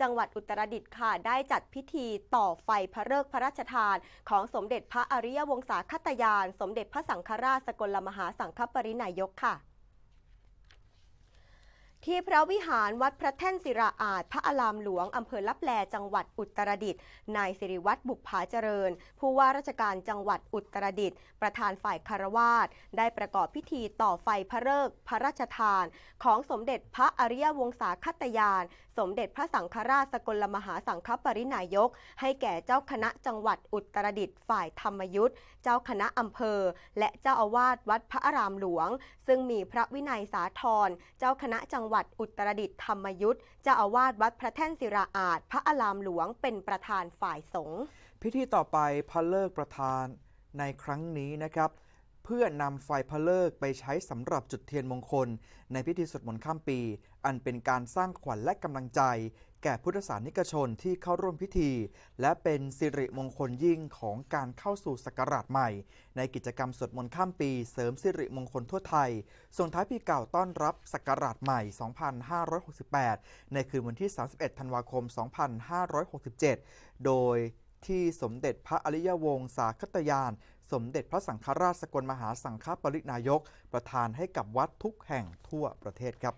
จังหวัดอุตรดิตถ์ค่ะ ได้จัดพิธีต่อไฟพระฤกษ์พระราชทาน ของสมเด็จพระอริยวงศาคตยาน สมเด็จพระสังฆราชสกลมหาสังฆปรินายกค่ะ ที่พระวิหารวัดพระแท่นศิราอาจ พระอารามหลวง อำเภอลับแลจังหวัดอุตรดิตถ์นายสิริวัตรบุปผาเจริญ ผู้ว่าราชการจังหวัดอุตรดิตถ์ประธานฝ่ายคารวาสได้ประกอบพิธีต่อไฟพระฤกษ์พระราชทาน ของสมเด็จพระอริยวงศาคตยาน สมเด็จพระสังฆราชสกลมหาสังฆปรินายก ให้แก่เจ้าคณะจังหวัดอุตรดิตถ์ฝ่ายธรรมยุทธเจ้าคณะอำเภอ และเจ้าอาวาสวัดพระอารามหลวง ซึ่งมีพระวินัยสาธรเจ้าคณะจังหวัดอุตรดิตถ์ธรรมยุทธเจ้าอาวาสวัดพระแท่นศิราอาจ พระอารามหลวงเป็นประธานฝ่ายสงฆ์พิธีต่อไปพระเลิกประธานในครั้งนี้นะครับ เพื่อนำไฟพระเลิกไปใช้สำหรับจุดเทียนมงคล ในพิธีสวดมนต์ข้ามปี อันเป็นการสร้างขวัญและกำลังใจ แก่พุทธศาสนิกชนที่เข้าร่วมพิธี และเป็นสิริมงคลยิ่งของการเข้าสู่ศักราชใหม่ ในกิจกรรมสวดมนต์ข้ามปีเสริมสิริมงคลทั่วไทย ส่งท้ายปีเก่าต้อนรับศักราชใหม่ 2568 ในคืนวันที่ 31 ธันวาคม 2567 โดยที่สมเด็จพระอริยวงศาคตยาน สมเด็จพระสังฆราชสกลมหาสังฆปรินายก ประทานให้กับวัดทุกแห่งทั่วประเทศครับ